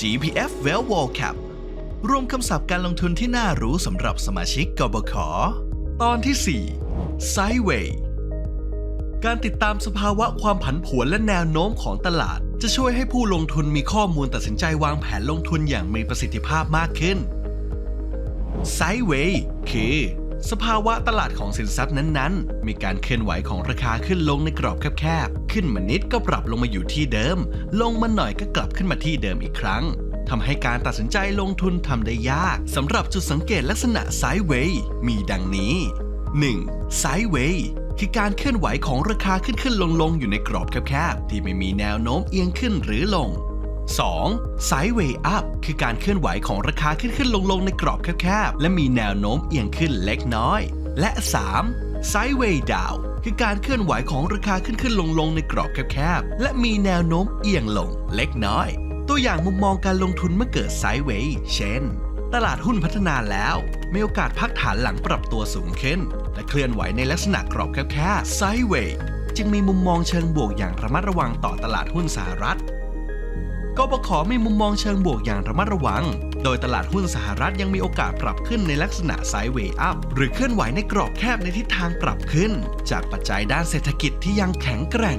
GPF Well Wall Cap รวมคำศัพท์การลงทุนที่น่ารู้สำหรับสมาชิกกบข ตอนที่ 4 Sideway การติดตามสภาวะความผันผวนและแนวโน้มของตลาด จะช่วยให้ผู้ลงทุนมีข้อมูลตัดสินใจวางแผนลงทุนอย่างมีประสิทธิภาพมากขึ้น Sideway คือ สภาวะตลาดของสินทรัพย์นั้นๆ มีการเคลื่อนไหวของราคาขึ้นลงในกรอบแคบๆ ขึ้นมานิดก็ปรับลงมาอยู่ที่เดิม ลงมาหน่อยก็กลับขึ้นมาที่เดิมอีกครั้งทำให้การตัดสินใจลงทุนทำได้ยากสำหรับจุดสังเกตลักษณะ Sideway มีดังนี้ 1. Sideway คือการเคลื่อนไหวของราคาขึ้นขึ้นลงลงๆอยู่ในกรอบแคบๆ ที่ไม่มีแนวโน้มเอียงขึ้นหรือลง 2. Sideway up คือการเคลื่อนไหวของราคาขึ้นขึ้นลงลงในกรอบแคบๆ และมีแนวโน้มเอียงขึ้นเล็กน้อย และ 3. Sideway down คือการเคลื่อนไหวของราคาขึ้นขึ้นลงลงในกรอบแคบๆ และมีแนวโน้มเอียงลงเล็กน้อย ตัวอย่างมุมมองการลงทุนเมื่อเกิด Sideway เช่น ตลาดหุ้นพัฒนาแล้ว มีโอกาสพักฐานหลังปรับตัวสูงขึ้น และเคลื่อนไหวในลักษณะกรอบแคบๆ Sideway จึงมีมุมมองเชิงบวกอย่างระมัดระวังต่อตลาดหุ้นสหรัฐ กบขมีมุมมองเชิงบวกอย่างระมัดระวัง โดยตลาดหุ้นสหรัฐยังมีโอกาสปรับขึ้นในลักษณะไซด์เวย์อัพหรือเคลื่อนไหวในกรอบแคบในทิศทางปรับขึ้น จากปัจจัยด้านเศรษฐกิจที่ยังแข็งแกร่ง